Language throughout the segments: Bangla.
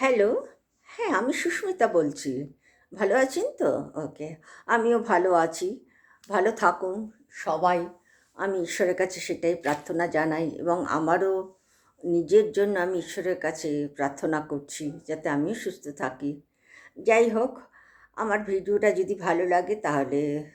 হ্যালো হ্যাঁ আমি সুস্মিতা বলছি। ভালো আছেন তো? ওকে। আমিও ভালো আছি। ভালো থাকুন সবাই। আমি ঈশ্বরের কাছে সেটাই প্রার্থনা জানাই এবং আমারও নিজের জন্য আমি ঈশ্বরের কাছে প্রার্থনা করছি যাতে আমিও সুস্থ থাকি। যাই হোক, আমার ভিডিওটা যদি ভালো লাগে তাহলে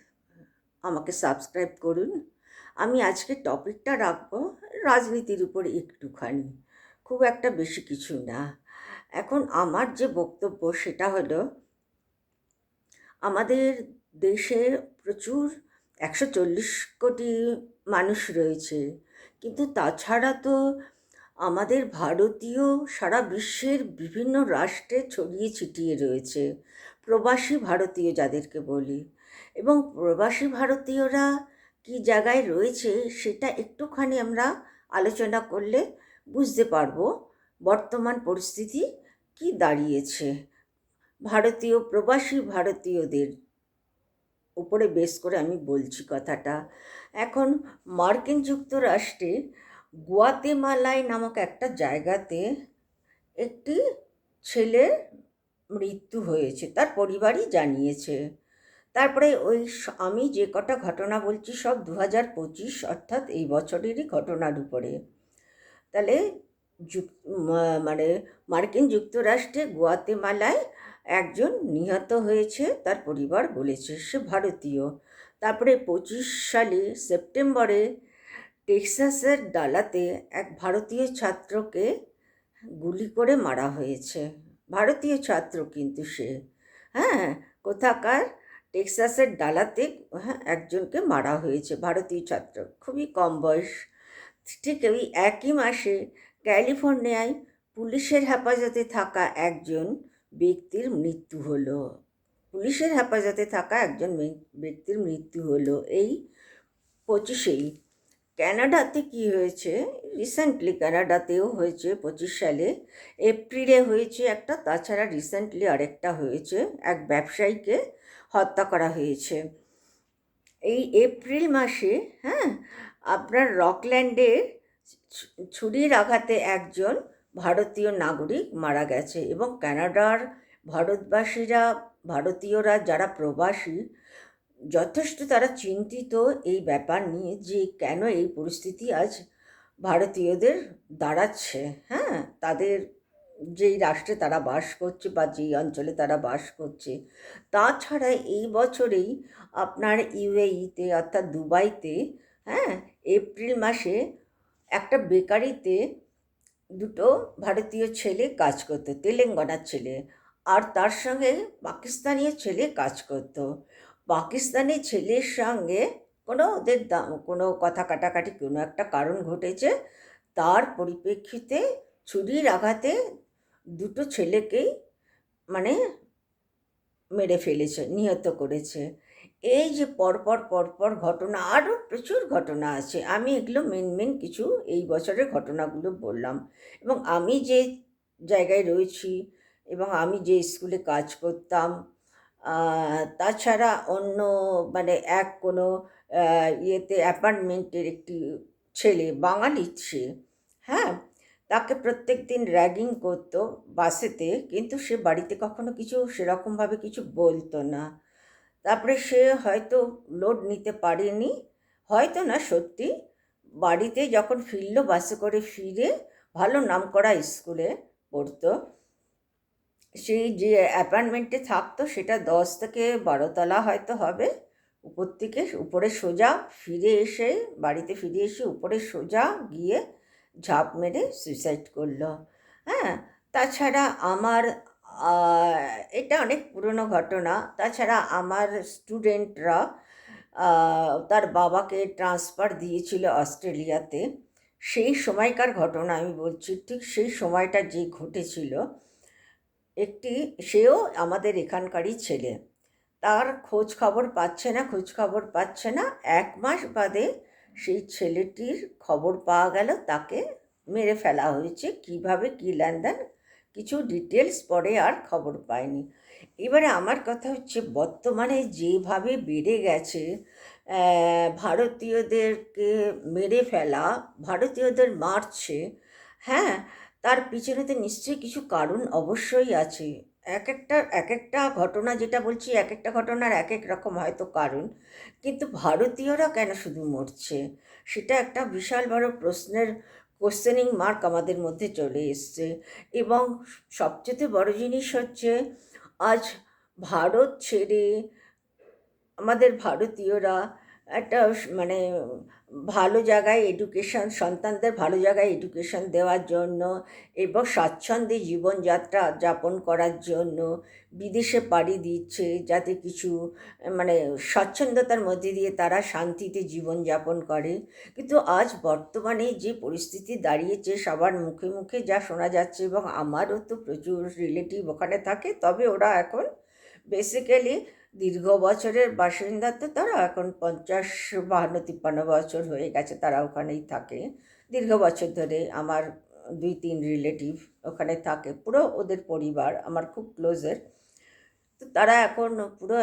আমাকে সাবস্ক্রাইব করুন। আমি আজকে টপিকটা রাখব রাজনীতির উপর একটুখানি। খুব একটা বেশি কিছু না। এখন আমার যে বক্তব্য সেটা হলো, আমাদের দেশে প্রচুর একশো চল্লিশ কোটি মানুষ রয়েছে। কিন্তু তাছাড়া তো আমাদের ভারতীয় সারা বিশ্বের বিভিন্ন রাষ্ট্রে ছড়িয়ে ছিটিয়ে রয়েছে, প্রবাসী ভারতীয় যাদেরকে বলি। এবং প্রবাসী ভারতীয়রা কী জায়গায় রয়েছে সেটা একটুখানি আমরা আলোচনা করলে বুঝতে পারব। বর্তমান পরিস্থিতি কি দাঁড়িয়েছে? ভারতীয় প্রবাসী ভারতীয়দের উপরে বেস করে আমি বলছি কথাটা। এখন মার্কিন যুক্তরাষ্ট্রে গুয়াতেমালাই নামক একটা জায়গাতে একটি ছেলের মৃত্যু হয়েছে, তার পরিবারই জানিয়েছে। তারপরে ওই আমি যে কটা ঘটনা বলছি সব দু হাজার পঁচিশ অর্থাৎ এই বছরেরই ঘটনার উপরে। তাহলে যুক মানে মার্কিন যুক্তরাষ্ট্রে গুয়াতেমালায় একজন নিহত হয়েছে, তার পরিবার বলেছে সে ভারতীয়। তারপরে পঁচিশ সালে সেপ্টেম্বরে টেক্সাসের ডালাতে এক ভারতীয় ছাত্রকে গুলি করে মারা হয়েছে। ভারতীয় ছাত্র কিন্তু সে। হ্যাঁ কোথাকার টেক্সাসের ডালাতে হ্যাঁ একজনকে মারা হয়েছে ভারতীয় ছাত্র। খুবই কম বয়স। ঠিক ওই একই মাসে ক্যালিফোর্নিয়ায় পুলিশের হেফাজতে থাকা একজন ব্যক্তির মৃত্যু হলো। পুলিশের হেফাজতে থাকা একজন ব্যক্তির মৃত্যু হলো এই পঁচিশেই। ক্যানাডাতে কি হয়েছে? রিসেন্টলি ক্যানাডাতেও হয়েছে পঁচিশ সালে। এপ্রিলে হয়েছে একটা, তাছাড়া রিসেন্টলি আরেকটা হয়েছে। এক ব্যবসায়ীকে হত্যা করা হয়েছে। এই এপ্রিল মাসে হ্যাঁ আপনার রকল্যান্ডে ছু- ছুরির আঘাতে একজন ভারতীয় নাগরিক মারা গেছে এবং কানাডার ভারতবাসীরা, ভারতীয়রা যারা প্রবাসী, যথেষ্ট তারা চিন্তিত এই ব্যাপার নিয়ে যে কেন এই পরিস্থিতি আজ ভারতীয়দের দাঁড়াচ্ছে। হ্যাঁ তাদের যেই রাষ্ট্রে তারা বাস করছে বা যেই অঞ্চলে তারা বাস করছে তাছাড়া এই বছরেই আপনার ইউএইতে অর্থাৎ দুবাইতে হ্যাঁ এপ্রিল মাসে একটা বেকারিতে দুটো ভারতীয় ছেলে কাজ করতো, তেলেঙ্গানার ছেলে। আর তার সঙ্গে পাকিস্তানীয় ছেলে কাজ করতো। পাকিস্তানি ছেলের সঙ্গে কোনো ওদের দাম কোনো কথা কাটাকাটি, কোনো একটা কারণ ঘটেছে। তার পরিপ্রেক্ষিতে ছুরির আঘাতে দুটো ছেলেকেই মানে মেরে ফেলেছে, নিহত করেছে। এই যে পরপর পরপর ঘটনা আরও প্রচুর ঘটনা আছে। আমি এগুলো মেন মেন কিছু এই বছরের ঘটনাগুলো বললাম। এবং আমি যে জায়গায় রয়েছি এবং আমি যে স্কুলে কাজ করতাম তাছাড়া অন্য মানে এক কোনো ইয়েতে অ্যাপার্টমেন্টের একটি ছেলে, বাঙালি সে হ্যাঁ? তাকে প্রত্যেক দিন র্যাগিং করতো বাসেতে কিন্তু সে বাড়িতে কখনো কিছু সেরকমভাবে কিছু বলতো না। তারপরে সে হয়তো লোড নিতে পারেনি। হয়তো না সত্যি। বাড়িতে যখন ফিরলো বাসে করে ফিরে ভালো নামকরা স্কুলে পড়তো। সেই যে অ্যাপার্টমেন্টে থাকতো সেটা দশ থেকে বারোতলা হয়তো হবে। উপর থেকে উপরে সোজা ফিরে এসে বাড়িতে ফিরে এসে উপরে সোজা গিয়ে ঝাঁপ মেরে সুইসাইড করল। হ্যাঁ তাছাড়া আমার এটা অনেক পুরনো ঘটনা। তাছাড়া আমার স্টুডেন্টরা তার বাবাকে ট্রান্সফার দিয়েছিল অস্ট্রেলিয়াতে। সেই সময়কার ঘটনা আমি বলছি, ঠিক সেই সময়টা যে ঘটেছিল, একটি, সেও আমাদের এখানকারই ছেলে। তার খোঁজ খবর পাচ্ছে না, খোঁজ খবর পাচ্ছে না। এক মাস বাদে সেই ছেলেটির খবর পাওয়া গেল, তাকে মেরে ফেলা হয়েছে। কীভাবে কী লেনদেন কিছু ডিটেলস পরে আর খবর পায়নি এবারে আমার কথা হচ্ছে, বর্তমানে যেভাবে বেড়ে গেছে ভারতীয়দেরকে মেরে ফেলা, ভারতীয়দের মারছে হ্যাঁ তার পিছনে তো নিশ্চয়ই কিছু কারণ অবশ্যই আছে। এক একটা এক একটা ঘটনা যেটা বলছি, এক একটা ঘটনার এক এক রকম হয়তো কারণ, কিন্তু ভারতীয়রা কেন শুধু মরছে? সেটা একটা বিশাল বড় প্রশ্নের কোশ্চেনিং মার্ক আমাদের মধ্যে চলে এসছে। এবং সবচেয়ে বড় জিনিস হচ্ছে, আজ ভারত ছেড়ে আমাদের ভারতীয়রা একটা মানে ভালো জায়গায় এডুকেশন সন্তানদের ভালো জায়গায় এডুকেশন দেওয়ার জন্য এবং স্বাচ্ছন্দ্যে জীবনযাত্রা যাপন করার জন্য বিদেশে পাড়ি দিচ্ছে যাতে কিছু মানে স্বচ্ছন্দতার মধ্যে দিয়ে তারা শান্তিতে জীবনযাপন করে। কিন্তু আজ বর্তমানে যে পরিস্থিতি দাঁড়িয়েছে, সবার মুখে মুখে যা শোনা যাচ্ছে এবং আমারও তো প্রচুর রিলেটিভ ওখানে থাকে, তবে ওরা এখন বেসিক্যালি দীর্ঘ বছরের বাসিন্দা তো তারা এখন পঞ্চাশ বাহান্ন তিপ্পান্ন বছর হয়ে গেছে তারা ওখানেই থাকে। দীর্ঘ বছর ধরে আমার দুই তিন রিলেটিভ ওখানে থাকে, পুরো ওদের পরিবার, আমার খুব ক্লোজের। তো তারা এখন পুরো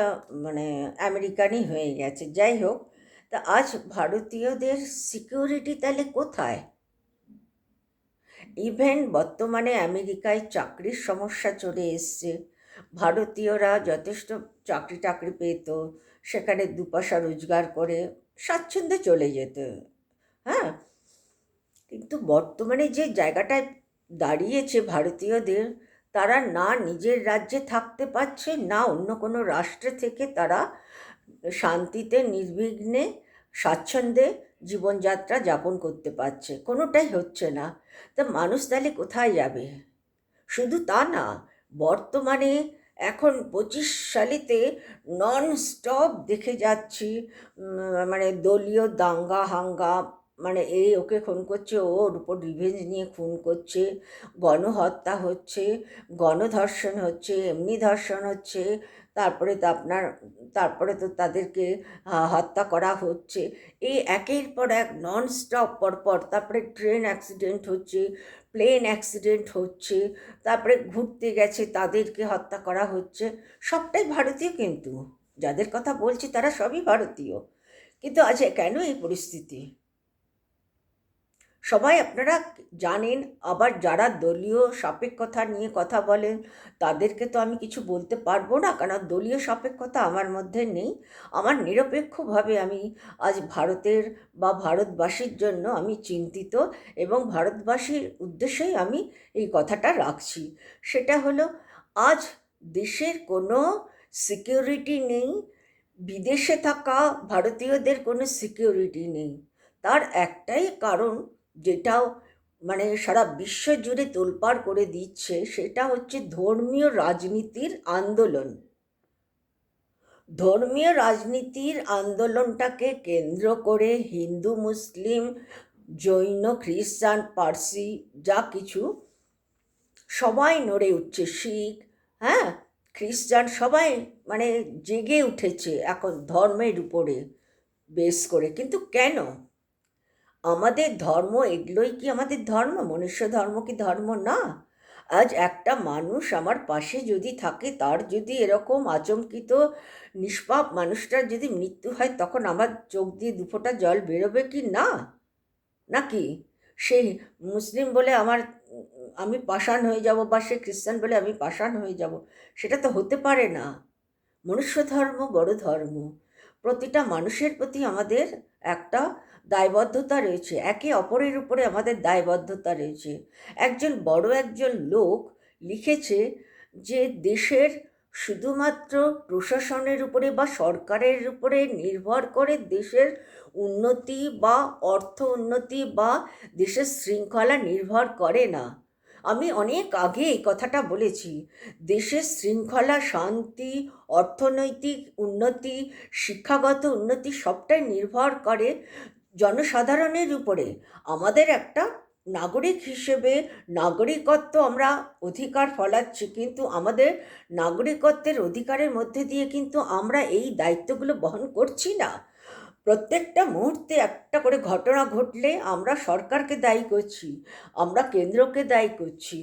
মানে আমেরিকানই হয়ে গেছে। যাই হোক, তা আজ ভারতীয়দের সিকিউরিটি তাহলে কোথায়? ইভেন বর্তমানে আমেরিকায় চাকরির সমস্যা চলে এসছে। ভারতীয়রা যথেষ্ট চাকরি টাকরি পেত, সেখানে দু পয়সা রোজগার করে স্বাচ্ছন্দ্যে চলে যেত হ্যাঁ? কিন্তু বর্তমানে যে জায়গাটায় দাঁড়িয়েছে ভারতীয়দের, তারা না নিজের রাজ্যে থাকতে পারছে, না অন্য কোনো রাষ্ট্রে থেকে তারা শান্তিতে, নির্বিঘ্নে, স্বাচ্ছন্দ্যে জীবনযাত্রা যাপন করতে পারছে। কোনোটাই হচ্ছে না। তা মানুষ তাহলে কোথায় যাবে? শুধু তা না বর্তমানে এখন পঁচিশ সালিতে নন স্টপ দেখে যাচ্ছি মানে দলীয় দাঙ্গা হাঙ্গা মানে এই ওকে খুন করছে ওর উপর রিভেঞ্জ নিয়ে খুন করছে, গণহত্যা হচ্ছে, গণধর্ষণ হচ্ছে, এমনি ধর্ষণ হচ্ছে, তারপরে তো আপনার, তারপরে তো তাদেরকে হত্যা করা হচ্ছে। এই একের পর এক নন স্টপ পরপর, তারপরে ট্রেন অ্যাক্সিডেন্ট হচ্ছে প্লেন অ্যাক্সিডেন্ট হচ্ছে, তারপরে ঘুরতে গেছে, তাদেরকে হত্যা করা হচ্ছে। সবটাই ভারতীয় কিন্তু, যাদের কথা বলছি তারা সবই ভারতীয়। কিন্তু আজ কেন এই পরিস্থিতি? সবাই আপনারা জানেন, আবার যারা দলীয় সাপেক্ষতা নিয়ে কথা বলেন, তাদেরকে তো আমি কিছু বলতে পারব না, কারণ দলীয় সাপেক্ষতা আমার মধ্যে নেই। আমার নিরপেক্ষভাবে আমি আজ ভারতের বা ভারতবাসীর জন্য আমি চিন্তিত এবং ভারতবাসীর উদ্দেশ্যেই আমি এই কথাটা রাখছি। সেটা হলো, আজ দেশের কোনো সিকিউরিটি নেই, বিদেশে থাকা ভারতীয়দের কোনো সিকিউরিটি নেই। তার একটাই কারণ যেটাও মানে সারা বিশ্ব জুড়ে তোলপাড় করে দিচ্ছে, সেটা হচ্ছে ধর্মীয় রাজনীতির আন্দোলন। ধর্মীয় রাজনীতির আন্দোলনটাকে কেন্দ্র করে হিন্দু, মুসলিম, জৈন, খ্রিস্টান, পার্সি যা কিছু সবাই নড়ে উঠছে, শিখ হ্যাঁ খ্রিস্টান সবাই মানে জেগে উঠেছে এখন ধর্মের উপরে বেস করে। কিন্তু কেন? আমাদের ধর্ম এগুলোই কি আমাদের ধর্ম? মনুষ্য ধর্ম কি ধর্ম না? আজ একটা মানুষ আমার পাশে যদি থাকে, তার যদি এরকম আচমকিত, নিষ্পাপ মানুষটার যদি মৃত্যু হয়, তখন আমার চোখ দিয়ে দুফোঁটা জল বেরোবে কি না? নাকি? সে মুসলিম বলে আমার, আমি পাষাণ হয়ে যাব বা সে খ্রিস্টান বলে আমি পাষাণ হয়ে যাব, সেটা তো হতে পারে না। মনুষ্য ধর্ম বড় ধর্ম। প্রতিটা মানুষের প্রতি আমাদের একটা দায়বদ্ধতা রয়েছে। একে অপরের উপরে আমাদের দায়বদ্ধতা রয়েছে। একজন বড় একজন লোক লিখেছে যে দেশের শুধুমাত্র প্রশাসনের উপরে বা সরকারের উপরে নির্ভর করে দেশের উন্নতি বা অর্থ উন্নতি বা দেশের শৃঙ্খলা নির্ভর করে না। আমি অনেক আগে এই কথাটা বলেছি। দেশের শৃঙ্খলা, শান্তি, অর্থনৈতিক উন্নতি, শিক্ষাগত উন্নতি সবটাই নির্ভর করে জনসাধারণের উপরে আমাদের একটা নাগরিক হিসেবে নাগরিকত্ব আমরা অধিকার ফলাচ্ছি, কিন্তু আমাদের নাগরিকত্বের অধিকারের মধ্যে দিয়ে কিন্তু আমরা এই দায়িত্বগুলো বহন করছি না। প্রত্যেকটা মুহূর্তে একটা করে ঘটনা ঘটলে আমরা সরকারকে দায়ী করছি, আমরা কেন্দ্রকে দায়ী করছি,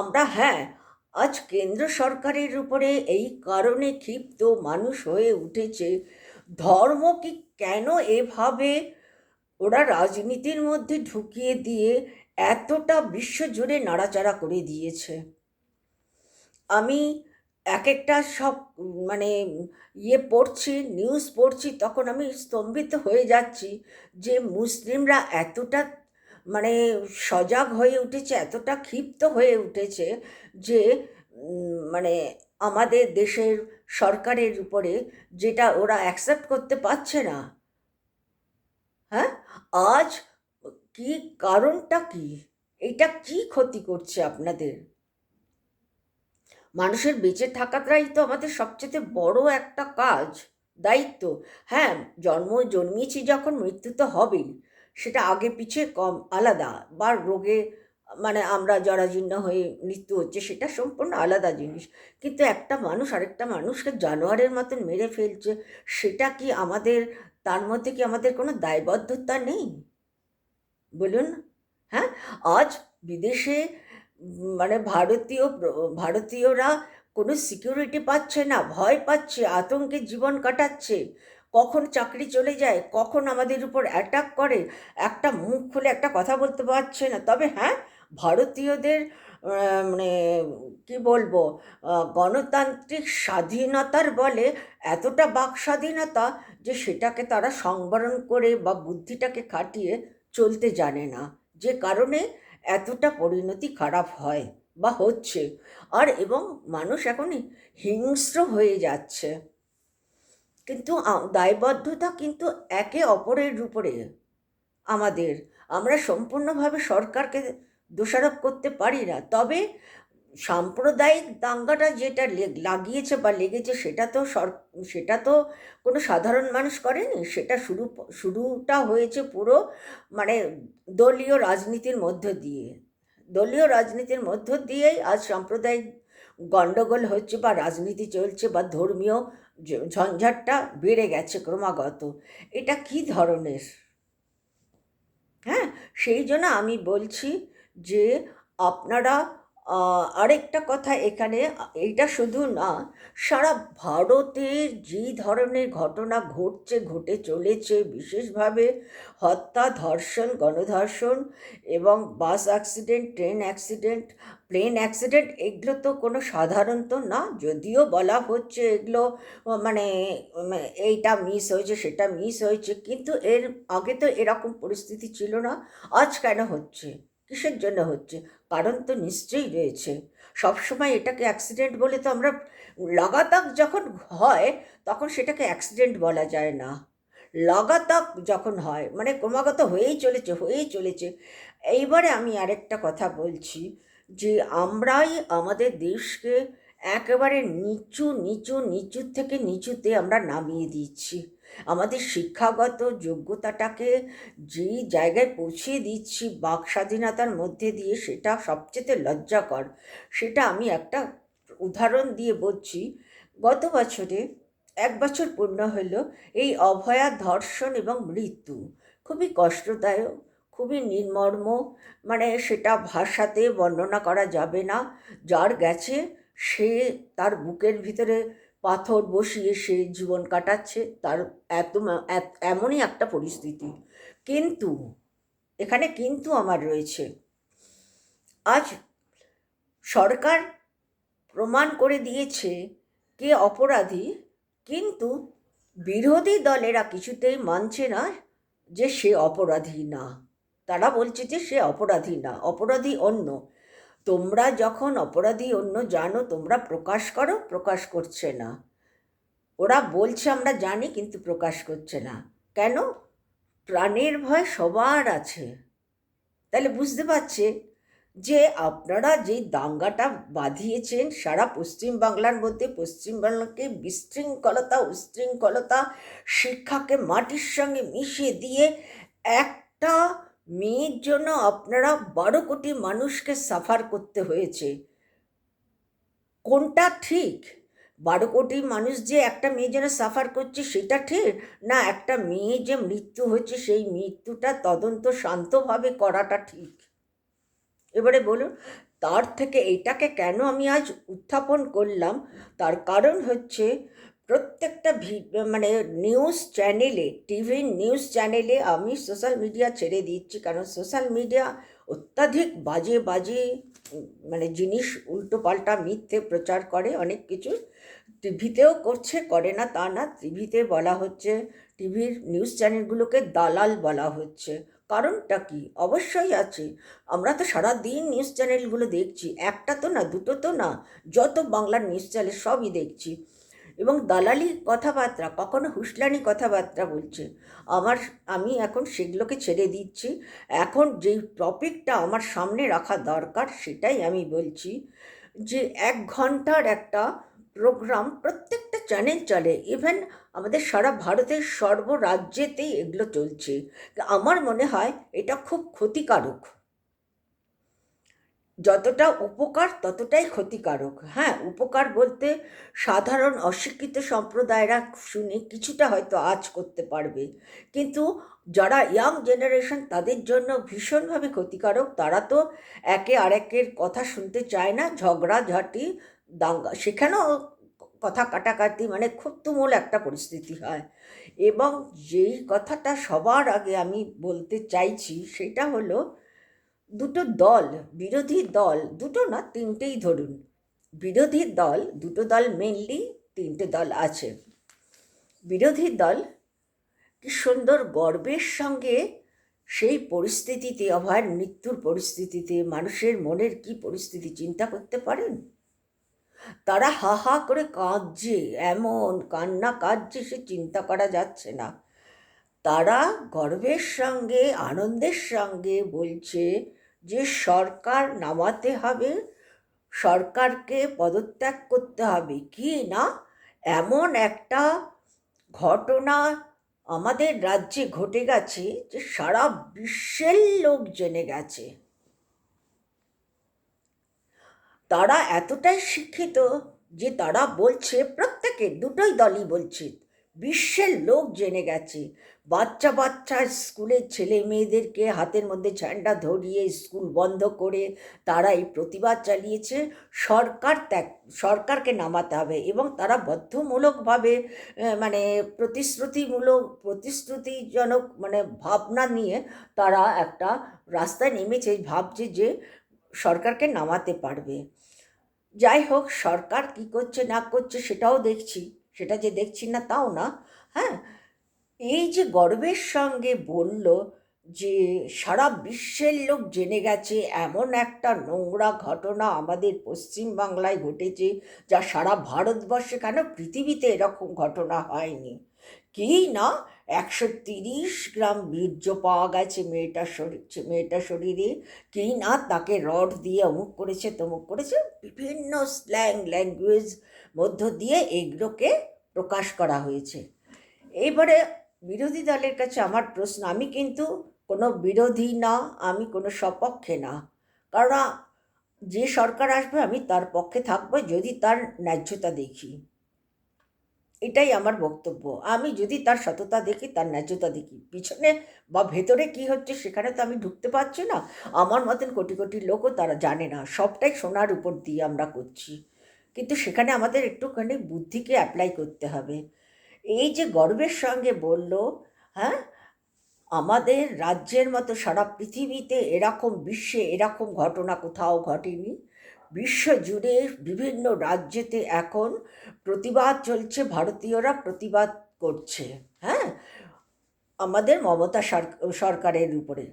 আমরা হ্যাঁ আজ কেন্দ্র সরকারের উপরে এই কারণে ক্ষিপ্ত মানুষ হয়ে উঠেছে। ধর্ম কি কেন এভাবে ওরা রাজনীতির মধ্যে ঢুকিয়ে দিয়ে এতটা বিশ্বজুড়ে নাড়াচাড়া করে দিয়েছে। আমি এক একটা সব মানে ইয়ে পড়ছি নিউজ পড়ছি, তখন আমি স্তম্ভিত হয়ে যাচ্ছি যে মুসলিমরা এতটা মানে সজাগ হয়ে উঠেছে, এতটা ক্ষিপ্ত হয়ে উঠেছে যে মানে আমাদের দেশের সরকারের উপরে যেটা ওরা অ্যাকসেপ্ট করতে পারছে না। হ্যাঁ? আজ কি কারণটা কি? এটা কি ক্ষতি করছে আপনাদের? মানুষের বেঁচে থাকাটাই তো আমাদের সবচেয়ে বড় একটা কাজ, দায়িত্ব। হ্যাঁ জন্ম জন্মিয়েছি যখন মৃত্যু তো হবেই, সেটা আগে পিছে কম, আলাদা। বা রোগে মানে আমরা জরাজীর্ণ হয়ে মৃত্যু হচ্ছে, সেটা সম্পূর্ণ আলাদা জিনিস। কিন্তু একটা মানুষ আরেকটা মানুষকে জানোয়ারের মতন মেরে ফেলছে, সেটা কি আমাদের তার মধ্যে কি আমাদের কোনো দায়বদ্ধতা নেই? বলুন হ্যাঁ? আজ বিদেশে মানে ভারতীয় ভারতীয়রা কোনো সিকিউরিটি পাচ্ছে না, ভয় পাচ্ছে, আতঙ্কে জীবন কাটাচ্ছে। কখন চাকরি চলে যায়, কখন আমাদের উপর অ্যাটাক করে? একটা মুখ খুলে একটা কথা বলতে পারছে না। তবে হ্যাঁ ভারতীয়দের মানে কি বলব গণতান্ত্রিক স্বাধীনতার বলে এতটা বাক স্বাধীনতা যে সেটাকে তারা সংবরণ করে বা বুদ্ধিটাকে খাটিয়ে চলতে জানে না। যে কারণে এতটা পরিণতি খারাপ হয় বা হচ্ছে। আর এবং মানুষ এখন হিংস্র হয়ে যাচ্ছে। কিন্তু দায়বদ্ধতা কিন্তু একে অপরের উপরে আমাদের। আমরা সম্পূর্ণভাবে সরকারকে দোষারোপ করতে পারি না। তবে সাম্প্রদায়িক দাঙ্গাটা যেটা লাগিয়েছে বা লেগেছে সেটা তো সর, সেটা তো কোনো সাধারণ মানুষ করেনি। সেটা শুরু শুরুটা হয়েছে পুরো মানে দলীয় রাজনীতির মধ্য দিয়ে। দলীয় রাজনীতির মধ্য দিয়েই আজ সাম্প্রদায়িক গণ্ডগোল হচ্ছে বা রাজনীতি চলছে বা ধর্মীয় ঝঞ্ঝাটটা বেড়ে গেছে ক্রমাগত। এটা কি ধরনের? হ্যাঁ সেই জন্য আমি বলছি যে আপনারা আরেকটা কথা এখানে, এইটা শুধু না, সারা ভারতে যে ধরনের ঘটনা ঘটছে, ঘটে চলেছে, বিশেষভাবে হত্যা, ধর্ষণ, গণধর্ষণ এবং bus accident, train accident, plane accident, এগুলো তো কোনো সাধারণ তো না, যদিও বলা হচ্ছে এগুলো মানে এইটা মিস হয়েছে, সেটা মিস হয়েছে, কিন্তু এর, আগে তো এরকম পরিস্থিতি ছিল না, আজ কেন হচ্ছে? কিসের জন্য হচ্ছে? কারণ তো নিশ্চয়ই রয়েছে। সবসময় এটাকে অ্যাক্সিডেন্ট বলে তো আমরা লাগাতার যখন হয়, তখন সেটাকে অ্যাক্সিডেন্ট বলা যায় না। লাগাতার যখন হয় মানে ক্রমাগত হয়েই চলেছে হয়েই চলেছে। এইবারে আমি আরেকটা কথা বলছি যে আমরাই আমাদের দেশকে একেবারে নিচু নিচু নিচুর থেকে নিচুতে আমরা নামিয়ে দিচ্ছি। আমাদের শিক্ষাগত যোগ্যতাটাকে যেই জায়গায় পৌঁছিয়ে দিচ্ছি বাক স্বাধীনতার মধ্যে দিয়ে সেটা সবচেয়ে লজ্জাকর। সেটা আমি একটা উদাহরণ দিয়ে বলছি। গত বছরে এক বছর পূর্ণ হলো এই অভয়া ধর্ষণ এবং মৃত্যু। খুবই কষ্টদায়ক, খুবই নির্মর্ম মানে সেটা ভাষাতে বর্ণনা করা যাবে না। যার গেছে সে তার বুকের ভিতরে পাথর বসিয়ে সে জীবন কাটাচ্ছে। তার এত এমনই একটা পরিস্থিতি। কিন্তু, এখানে কিন্তু আমার রয়েছে। আজ সরকার প্রমাণ করে দিয়েছে কে অপরাধী, কিন্তু বিরোধী দলেরা কিছুতেই মানছে না যে সে অপরাধী না। তারা বলছে যে সে অপরাধী না, অপরাধী অন্য। তোমরা যখন অপরাধী অন্য জানো, তোমরা প্রকাশ করো, প্রকাশ করছে না। ওরা বলছে, আমরা জানি, কিন্তু প্রকাশ করছে না। কেন? প্রাণের ভয় সবার আছে। তাহলে বুঝতে পারছে যে আপনারা যে দাঙ্গাটা বাঁধিয়েছেন, সারা পশ্চিম বাংলার মধ্যে পশ্চিম বাংলাকে বিশৃঙ্খলতা, উশৃঙ্খলতা, শিক্ষাকে মাটির সঙ্গে মিশিয়ে দিয়ে একটা মেয়ের জন্য আপনারা বারো কোটি মানুষকে সাফার করতে হয়েছে। কোনটা ঠিক? বারো কোটি মানুষ যে একটা মেয়ে যেন সাফার করছে, সেটা ঠিক? না, একটা মেয়ে যে মৃত্যু হয়েছে, সেই মৃত্যুটা তদন্ত শান্তভাবে করাটা ঠিক। এবারে বলুন, তার থেকে এটাকে কেন আমি আজ উত্থাপন করলাম? তার কারণ হচ্ছে প্রত্যেকটা মানে নিউজ চ্যানেলে টিভি নিউজ চ্যানেলে আমি সোশ্যাল মিডিয়া ছেড়ে দিচ্ছি। কারণ সোশ্যাল মিডিয়া অত্যাধিক বাজে বাজে মানে জিনিস উল্টোপাল্টা মিথ্যে প্রচার করে, অনেক কিছু টিভিতেও করছে, করে না, তা না টিভিতে বলা হচ্ছে টিভির নিউজ চ্যানেলগুলোকে দালাল বলা হচ্ছে। কারণটা কি? অবশ্যই আছে। আমরা তো সারা দিন নিউজ চ্যানেলগুলো দেখছি, একটা তো না, দুটো তো না, যত বাংলার নিউজ চ্যানেল সবই দেখছি। এবং দালালি কথাবার্তা, কখনো হুসলানি কথাবার্তা বলছে। আমার, আমি এখন সেগুলোকে ছেড়ে দিচ্ছি। এখন যেই টপিকটা আমার সামনে রাখা দরকার সেটাই আমি বলছি যে, এক ঘণ্টার একটা প্রোগ্রাম প্রত্যেকটা চ্যানেল চলে। ইভেন আমাদের সারা ভারতের সর্বরাজ্যেতেই এগুলো চলছে। আমার মনে হয় এটা খুব ক্ষতিকারক। যতটা উপকার, ততটাই ক্ষতিকারক। হ্যাঁ উপকার বলতে সাধারণ অশিক্ষিত সম্প্রদায়রা শুনে কিছুটা হয়তো আজ করতে পারবে। কিন্তু যারা ইয়াং জেনারেশন তাদের জন্য ভীষণভাবে ক্ষতিকারক। তারা তো একে আরেকের কথা শুনতে চায় না ঝগড়াঝাটি দাঙ্গা। সেখানেও কথা কাটাকাটি মানে খুব তুমুল একটা পরিস্থিতি হয়। এবং যেই কথাটা সবার আগে আমি বলতে চাইছি সেটা হলো দুটো দল, বিরোধী দল, দুটো না, তিনটেই ধরুন। বিরোধী দল, দুটো দল মেনলি তিনটে দল আছে। বিরোধী দল, কি সুন্দর গর্বের সঙ্গে সেই পরিস্থিতিতে অভয়ের মৃত্যুর পরিস্থিতিতে, মানুষের মনের কি পরিস্থিতি চিন্তা করতে পারেন? তারা হা হা করে কাঁদছে, এমন কান্না কাঁদছে সে চিন্তা করা যাচ্ছে না। তারা গর্বের সঙ্গে, আনন্দের সঙ্গে বলছে যে সরকার নামাতে হবে, সরকারকে পদত্যাগ করতে হবে। কি না? এমন একটা ঘটনা আমাদের রাজ্যে ঘটে গেছে যে সারা বিশ্বের লোক জেনে গেছে। তারা এতটাই শিক্ষিত যে তারা বলছে, প্রত্যেকে দুটোই দলই বলছে, বিশ্বের লোক জেনে গেছে। বাচ্চা বাচ্চা স্কুলের ছেলে মেয়েদেরকে হাতের মধ্যে ঝান্ডা ধরিয়ে স্কুল বন্ধ করে তারা এই প্রতিবাদ চালিয়েছে। সরকার ত্যাগ, সরকারকে নামাতে হবে এবং তারা বদ্ধমূলকভাবে মানে প্রতিশ্রুতিমূলক, প্রতিশ্রুতিজনক মানে ভাবনা নিয়ে তারা একটা রাস্তায় নেমেছে, ভাবছে যে সরকারকে নামাতে পারবে। যাই হোক, সরকার কি করছে না করছে সেটাও দেখছি, সেটা যে দেখছি না তাও না হ্যাঁ? এই যে গর্বের সঙ্গে বলল যে, সারা বিশ্বের লোক জেনে গেছে, এমন একটা নোংরা ঘটনা আমাদের পশ্চিম বাংলায় ঘটেছে, যা সারা ভারতবর্ষে কেন পৃথিবীতে এরকম ঘটনা হয়নি? কি না? একশো তিরিশ গ্রাম বীর্য পাওয়া গেছে মেয়েটার শরীর মেয়েটার শরীরে। কি না তাকে রড দিয়ে অমুক করেছে, তমুক করেছে, বিভিন্ন স্ল্যাং ল্যাঙ্গুয়েজ মধ্য দিয়ে এগুলোকে প্রকাশ করা হয়েছে। এইবারে বিরোধী দলের কাছে আমার প্রশ্ন, আমি কিন্তু কোনো বিরোধী না, আমি কোনো সপক্ষে না। কারণ যে সরকার আসবে, আমি তার পক্ষে থাকব, যদি তার ন্যায্যতা দেখি। এটাই আমার বক্তব্য। আমি যদি তার সততা দেখি, তার ন্যায্যতা দেখি। পিছনে বা ভেতরে কি হচ্ছে, সেখানে তো আমি ঢুকতে পারছি না। আমার মতন কোটি কোটি লোকও তারা জানে না। সবটাই সোনার উপর দিয়ে আমরা করছি। কিন্তু সেখানে আমাদের একটুখানি বুদ্ধিকে অ্যাপ্লাই করতে হবে। এই যে গর্বের সঙ্গে বলল হ্যাঁ আমাদের রাজ্যের মতো সারা পৃথিবীতে এরকম বিশ্বে এরকম ঘটনা কোথাও ঘটেনি। বিশ্ব জুড়ে বিভিন্ন রাজ্যেতে এখন প্রতিবাদ চলছে, ভারতীয়রা প্রতিবাদ করছে। হ্যাঁ আমাদের মমতা সর- সরকারের উপরে।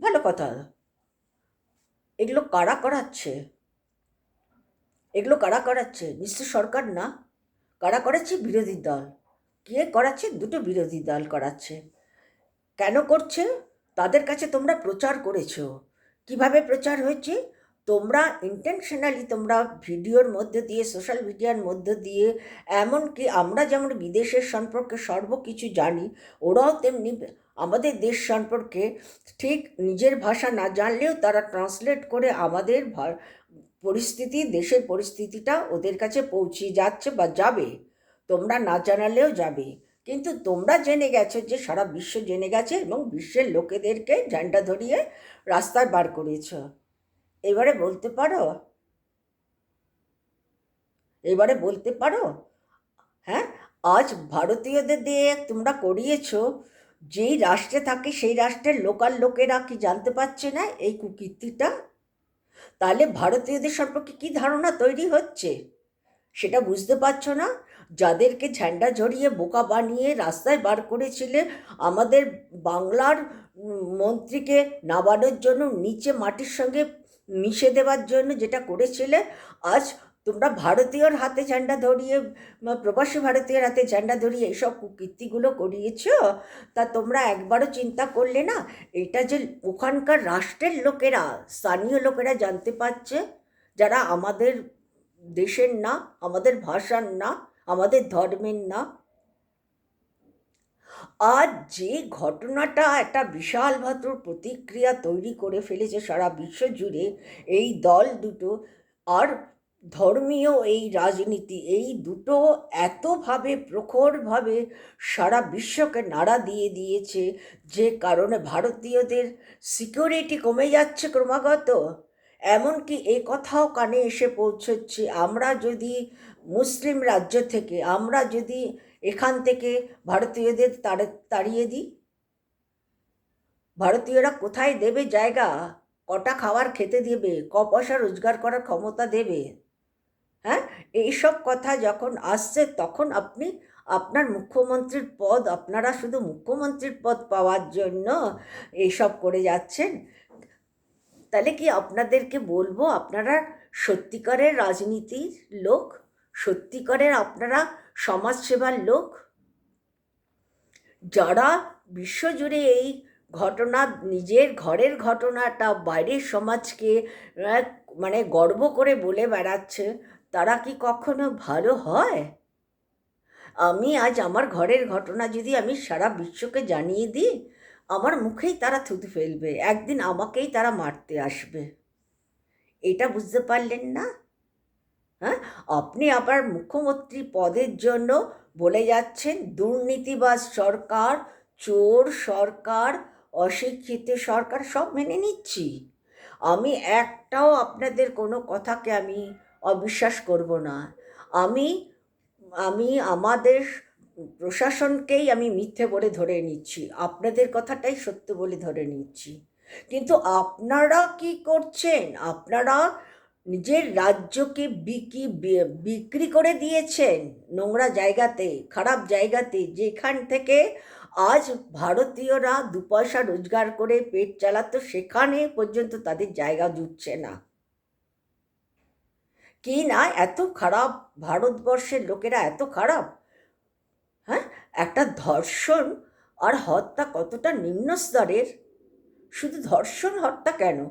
ভালো কথা। এগুলো কারা করাচ্ছে? এগুলো কারা করাচ্ছে? নিশ্চয় সরকার না। কারা করাচ্ছে? বিরোধী দল। কে করাচ্ছে? দুটো বিরোধী দল করাচ্ছে। কেন করছে? তাদের কাছে তোমরা প্রচার করেছ। কীভাবে প্রচার হয়েছে? তোমরা ইন্টেনশনালি তোমরা ভিডিওর মধ্যে দিয়ে সোশ্যাল মিডিয়ার মধ্যে দিয়ে, এমনকি আমরা যেমন বিদেশের সম্পর্কে সর্ব কিছু জানি, ওরাও তেমনি আমাদের দেশ সম্পর্কে ঠিক নিজের ভাষা না জানলেও তারা ট্রান্সলেট করে আমাদের পরিস্থিতি, দেশের পরিস্থিতিটা ওদের কাছে পৌঁছে যাচ্ছে বা যাবে। তোমরা না জানালেও যাবে। কিন্তু তোমরা জেনে গেছো যে সারা বিশ্ব জেনে গেছে এবং বিশ্বের লোকেদেরকে ঝান্ডা ধরিয়ে রাস্তায় বার করেছ। এবারে বলতে পারো? এবারে বলতে পারো? হ্যাঁ আজ ভারতীয়দের দিয়ে তোমরা করিয়েছো। যেই রাষ্ট্রে থাকে সেই রাষ্ট্রের লোকাল লোকেরা কি জানতে পারছে না এই কুকীর্তিটা? তাহলে ভারতীয়দের সম্পর্কে কি ধারণা তৈরি হচ্ছে? সেটা বুঝতে পারছ না? যাদেরকে ঝান্ডা ঝরিয়ে বোকা বানিয়ে রাস্তায় বার করেছিলে, আমাদের বাংলার মন্ত্রীকে নাবানোর জন্য, নিচে মাটির সঙ্গে মিশে দেওয়ার জন্য যেটা করেছিলে, আজ তোমরা ভারতীয়র হাতে ঝান্ডা ধরিয়ে প্রবাসী ভারতীয়র হাতে ঝান্ডা ধরিয়ে এইসব কীর্তিগুলো করিয়েছ? তা তোমরা একবারও চিন্তা করলে না, এটা যে ওখানকার রাষ্ট্রের লোকেরা, স্থানীয় লোকেরা জানতে পারছে? যারা আমাদের দেশের না, আমাদের ভাষার না, আমাদের ধর্মের না। আজ যে ঘটনাটা একটা বিশাল ভাতর প্রতিক্রিয়া তৈরি করে ফেলেছে সারা বিশ্ব জুড়ে, এই দল দুটো আর ধর্মীয় এই রাজনীতি, এই দুটো এতভাবে প্রখরভাবে সারা বিশ্বকে নাড়া দিয়ে দিয়েছে যে কারণে ভারতীয়দের সিকিউরিটি কমে যাচ্ছে ক্রমাগত। এমনকি এই কথাও কানে এসে পৌঁছচ্ছে, আমরা যদি মুসলিম রাজ্য থেকে, আমরা যদি এখান থেকে ভারতীয়দের তাড়ে- তাড়িয়ে দিই? ভারতীয়রা কোথায় দেবে জায়গা? কটা খাবার খেতে দেবে? ক পয়সা রোজগার করার ক্ষমতা দেবে? হ্যাঁ? এইসব কথা যখন আসছে, তখন আপনি আপনার মুখ্যমন্ত্রীর পদ, আপনারা শুধু মুখ্যমন্ত্রীর পদ পাওয়ার জন্য এইসব করে যাচ্ছেন। তাহলে কি আপনাদেরকে বলব, আপনারা সত্যিকারের রাজনীতির লোক? সত্যিকারের আপনারা সমাজসেবার লোক? যারা বিশ্বজুড়ে এই ঘটনা, নিজের ঘরের ঘটনাটা, বাইরের সমাজকে মানে গর্ব করে বলে বেড়াচ্ছে, তারা কি কখনো ভালো হয়? আমি আজ আমার ঘরের ঘটনা যদি আমি সারা বিশ্বকে জানিয়ে দিই আমার মুখেই তারা থুতু ফেলবে, একদিন আমাকেই তারা মারতে আসবে। এটা বুঝতে পারলেন না? হ্যাঁ? আপনি আবার মুখ্যমন্ত্রী পদের জন্য বলে যাচ্ছেন, দুর্নীতিবাজ সরকার, চোর সরকার, অশিক্ষিত সরকার, সব মেনে নিচ্ছি। আমি একটাও আপনাদের কোনো কথাকে আমি অবিশ্বাস করব না। আমি আমি আমাদের প্রশাসনকেই আমি মিথ্যে বলে ধরে নিচ্ছি, আপনাদের কথাটাই সত্য বলে ধরে নিচ্ছি। কিন্তু আপনারা কি করছেন? আপনারা নিজের রাজ্যকে বিকি বিক্রি করে দিয়েছেন নোংরা জায়গাতে, খারাপ জায়গাতে, যেখান থেকে আজ ভারতীয়রা দু পয়সা রোজগার করে পেট চালাতো, সেখানে পর্যন্ত তাদের জায়গা জুটছে না। কি না? এত খারাপ ভারতবর্ষের লোকেরা এত খারাপ? একটা ধর্ষণ? আর হত্যা কতটা নিম্ন স্তরের শুধু ধর্ষণ, হত্যা কেন?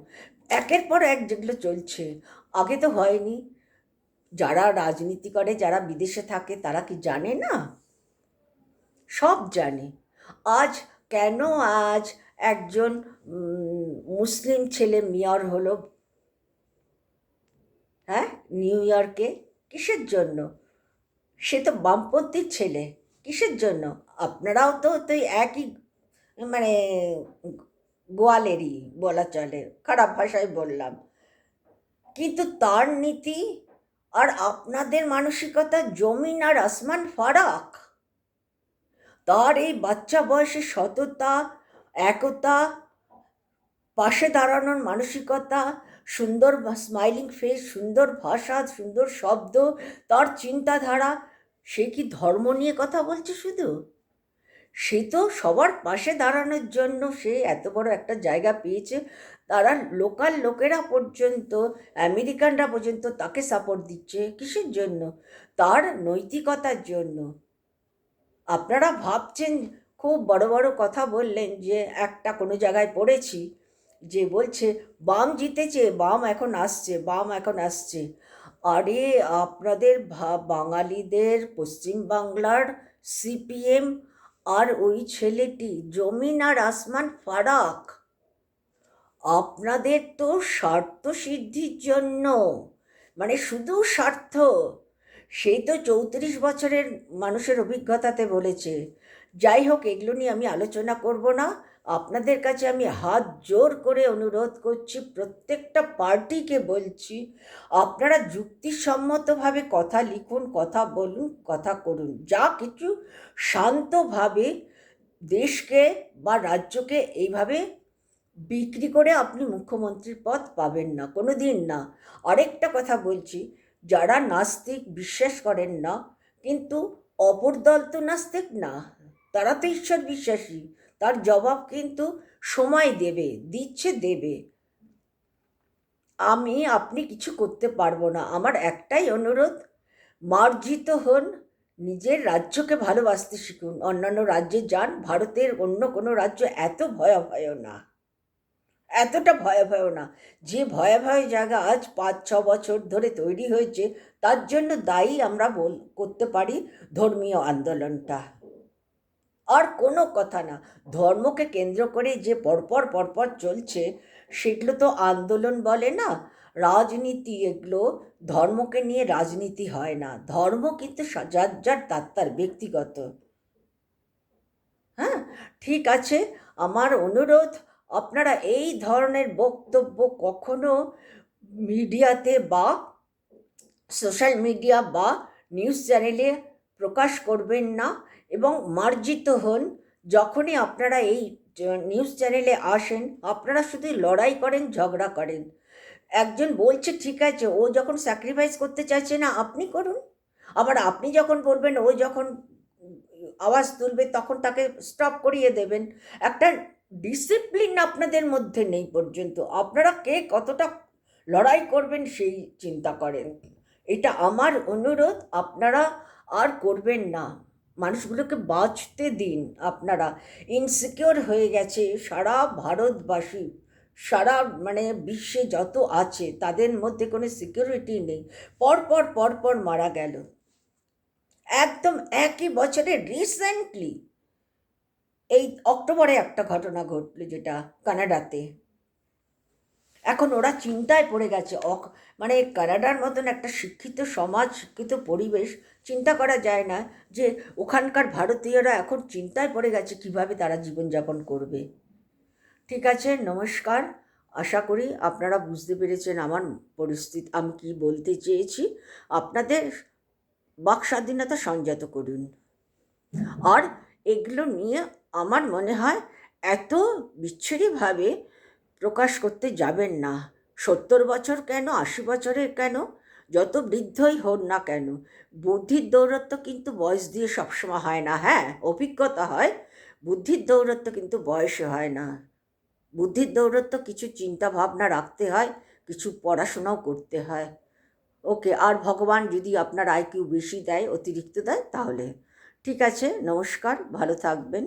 একের পর এক যেগুলো চলছে। আগে তো হয়নি। যারা রাজনীতি করে, যারা বিদেশে থাকে, তারা কি জানে না? সব জানে। আজ কেন আজ একজন মুসলিম ছেলে মেয়র হলো? হ্যাঁ? নিউ ইয়র্কে? কিসের জন্য? সে তো বামপন্থীর ছেলে। কিসের জন্য? আপনারাও তো তো একই মানে গোয়ালেরই বলা চলে, খারাপ ভাষায় বললাম। কিন্তু তার নীতি আর আপনাদের মানসিকতা জমিন আর আসমান ফারাক। তার এই বাচ্চা বয়সে সততা, একতা, পাশে দাঁড়ানোর মানসিকতা, সুন্দর স্মাইলিং ফেস সুন্দর ভাষা, সুন্দর শব্দ, তার চিন্তাধারা সে কি ধর্ম নিয়ে কথা বলছে শুধু? সে তো সবার পাশে দাঁড়ানোর জন্য সে এত বড় একটা জায়গা পেয়েছে, তারা লোকাল লোকেরা পর্যন্ত, আমেরিকানরা পর্যন্ত তাকে সাপোর্ট দিচ্ছে কিসের জন্য? তার নৈতিকতার জন্য। আপনারা ভাবছেন, খুব বড় বড় কথা বললেন যে একটা কোনো জায়গায় পড়েছি, যে বলছে, বাম জিতেছে, বাম এখন আসছে, বাম এখন আসছে। আরে আপনাদের বাঙালিদের পশ্চিমবাংলার সিপিএম আর ওই ছেলেটি, জমিন আর আসমান ফারাক। আপনাদের তো স্বার্থ সিদ্ধির জন্য মানে শুধু স্বার্থ। সেই তো চৌত্রিশ বছরের মানুষের অভিজ্ঞতাতে বলেছে। যাই হোক, এগুলো নিয়ে আমি আলোচনা করব না। আপনাদের কাছে আমি হাত জোর করে অনুরোধ করছি, প্রত্যেকটা পার্টিকে বলছি, আপনারা যুক্তিসম্মতভাবে কথা লিখুন, কথা বলুন, কথা করুন। যা কিছু শান্তভাবে দেশকে বা রাজ্যকে এইভাবে বিক্রি করে আপনি মুখ্যমন্ত্রীর পদ পাবেন না কোনো দিন না। আরেকটা কথা বলছি, যারা নাস্তিক বিশ্বাস করেন না, কিন্তু অপর দল তো নাস্তিক না, তারা তো ঈশ্বর বিশ্বাসী। তার জবাব কিন্তু সময় দেবে, দিচ্ছে দেবে। আমি, আপনি কিছু করতে পারব না। আমার একটাই অনুরোধ, মার্জিত হন, নিজের রাজ্যকে ভালোবাসতে শিখুন। অন্যান্য রাজ্যে যান, ভারতের অন্য কোনো রাজ্য এত ভয়াবহ না। এতটা ভয়াবহ না। যে ভয়াবহ জায়গা আজ পাঁচ, ছ বছর ধরে তৈরি হয়েছে, তার জন্য দায়ী আমরা বল, করতে পারি ধর্মীয় আন্দোলনটা। আর কোনো কথা না। ধর্মকে কেন্দ্র করে যে পরপর পরপর চলছে, সেগুলো তো আন্দোলন বলে না। রাজনীতি এগুলো, ধর্মকে নিয়ে রাজনীতি হয় না। ধর্ম কিন্তু যার যার তার ব্যক্তিগত। হ্যাঁ ঠিক আছে। আমার অনুরোধ, আপনারা এই ধরনের বক্তব্য কখনো মিডিয়াতে বা সোশ্যাল মিডিয়া বা নিউজ চ্যানেলে প্রকাশ করবেন না। এবং মার্জিত হন। যখনই আপনারা এই নিউজ চ্যানেলে আসেন, আপনারা শুধু লড়াই করেন, ঝগড়া করেন। একজন বলছে, ঠিক আছে, ও যখন স্যাক্রিফাইস করতে চাইছে না, আপনি করুন। আবার আপনি যখন বলবেন, ও যখন আওয়াজ তুলবে, তখন তাকে স্টপ করিয়ে দেবেন। একটা ডিসিপ্লিন আপনাদের মধ্যে নেই পর্যন্ত। আপনারা কে কতটা লড়াই করবেন, সেই চিন্তা করেন। এটা আমার অনুরোধ, আপনারা আর করবেন না। মানুষগুলোকে বাঁচতে দিন। আপনারা ইনসিকিওর হয়ে গেছে সারা ভারতবাসী, সারা মানে বিশ্বে যত আছে, তাদের মধ্যে কোনো সিকিউরিটি নেই। পরপর পরপর মারা গেল। একদম একই বছরে রিসেন্টলি এই অক্টোবরে একটা ঘটনা ঘটলো যেটা কানাডাতে। এখন ওরা চিন্তায় পড়ে গেছে। অক মানে কানাডার মতন একটা শিক্ষিত সমাজ, শিক্ষিত পরিবেশ চিন্তা করা যায় না যে ওখানকার ভারতীয়রা এখন চিন্তায় পড়ে গেছে কীভাবে তারা জীবনযাপন করবে। ঠিক আছে, নমস্কার। আশা করি আপনারা বুঝতে পেরেছেন আমার পরিস্থিতি, আমি কি বলতে চেয়েছি। আপনাদের বাক স্বাধীনতা সংযত করুন। আর এগুলো নিয়ে আমার মনে হয় এত বিচ্ছিরিভাবে প্রকাশ করতে যাবেন না। সত্তর বছর কেন? আশি বছরের কেন? যত বৃদ্ধই হন না কেন, বুদ্ধির দৌরত্ব কিন্তু বয়স দিয়ে সবসময় হয় না হ্যাঁ? অভিজ্ঞতা হয়, বুদ্ধির দৌরত্ব কিন্তু বয়সে হয় না। বুদ্ধির দৌরত্ব কিছু চিন্তা ভাবনা রাখতে হয়, কিছু পড়াশোনাও করতে হয়। ওকে, আর ভগবান যদি আপনার আইকিউ বেশি দেয়, অতিরিক্ত দেয়, তাহলে। ঠিক আছে, নমস্কার, ভালো থাকবেন।